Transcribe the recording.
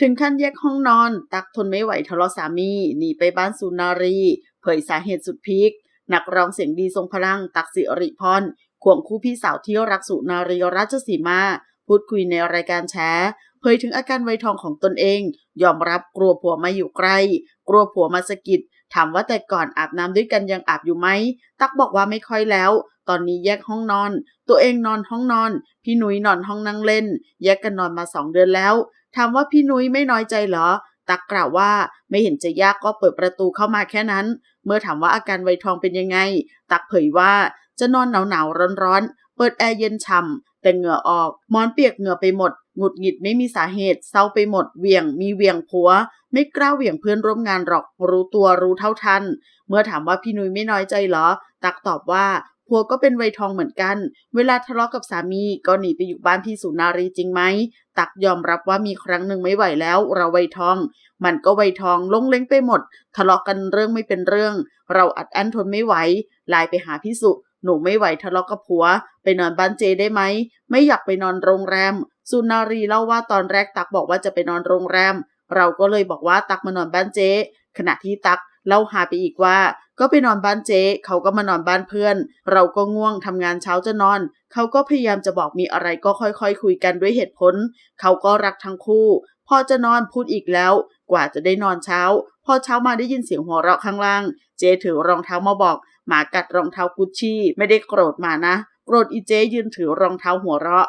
ถึงขั้นแยกห้องนอน ตักทนไม่ไหวทะเลาะสามีหนีไปบ้านสุนารี เผยสาเหตุสุดพีคนักร้องเสียงดีทรงพลัง ตักสิริพรควงคู่พี่สาวที่รักสุนารีราชสีมา พูดคุยในรายการแชร์เผยถึงอาการไวทองของตนเอง ยอมรับกลัวผัวมาอยู่ใกล้ กลัวผัวมาสะกิด ถามว่าแต่ก่อนอาบน้ำด้วยกันยังอาบอยู่ไหม ตักบอกว่าไม่ค่อยแล้ว ตอนนี้แยกห้องนอน ตัวเองนอนห้องนอน พี่นุ้ยนอนห้องนั่งเล่น แยกกันนอนมาสองเดือนแล้ว ถามว่าพี่นุ้ยไม่น้อยใจเหรอ ตักกล่าวว่าไม่เห็นจะยากก็เปิดประตูเข้ามาแค่นั้น เมื่อถามว่าอาการไวทองเป็นยังไง ตักเผยว่าจะนอนหนาวหนาวร้อนๆ เปิดแอร์เย็นฉ่ำแต่เหงื่อออกหมอนเปียกเหงื่อไปหมด หงุดหงิดไม่มีสาเหตุเศร้าไปหมด เหวี่ยงมีเหวี่ยงผัว ไม่กล้าเหวี่ยงเพื่อนร่วมงานหรอกรู้ตัวรู้เท่าทัน เมื่อถามว่าพี่นุ้ยไม่น้อยใจเหรอ ตักตอบว่าผัวก็เป็นไวยทองเหมือนกัน เวลาทะเลาะกับสามีก็หนีไปอยู่บ้านพี่สุนารีจริงไหม ตักยอมรับว่ามีครั้งหนึ่งไม่ไหวแล้ว เราไวยทอง มันก็ไวยทองลงเล้งไปหมด ทะเลาะกันเรื่องไม่เป็นเรื่อง เราอัดอั้นทนไม่ไหวไลน์ไปหาพี่สุหนูไม่ไหวทะเลาะกับผัว ไปนอนบ้านเจได้ไหม ไม่อยากไปนอนโรงแรม สุนารีเล่าว่าตอนแรกตักบอกว่าจะไปนอนโรงแรม เราก็เลยบอกว่าตักมานอนบ้านเจ๊ ขณะที่ตักเล่าหาไปอีกว่า ก็ไปนอนบ้านเจ๊เขาก็มานอนบ้านเพื่อน เราก็ง่วงทำงานเช้าจะนอน เขาก็พยายามจะบอกมีอะไรก็ค่อยๆคคุยกันด้วยเหตุผล เขาก็รักทั้งคู่ พอจะนอนพูดอีกแล้ว กว่าจะได้นอนเช้า พอเช้ามาได้ยินเสียงหัวเราะข้างล่าง เจ๊ถือรองเท้ามาบอก หมากัดรองเท้ากุชชี่ไม่ได้โกรธมานะ โกรธอีเจ๊ยืนถือรองเท้าหัวเราะ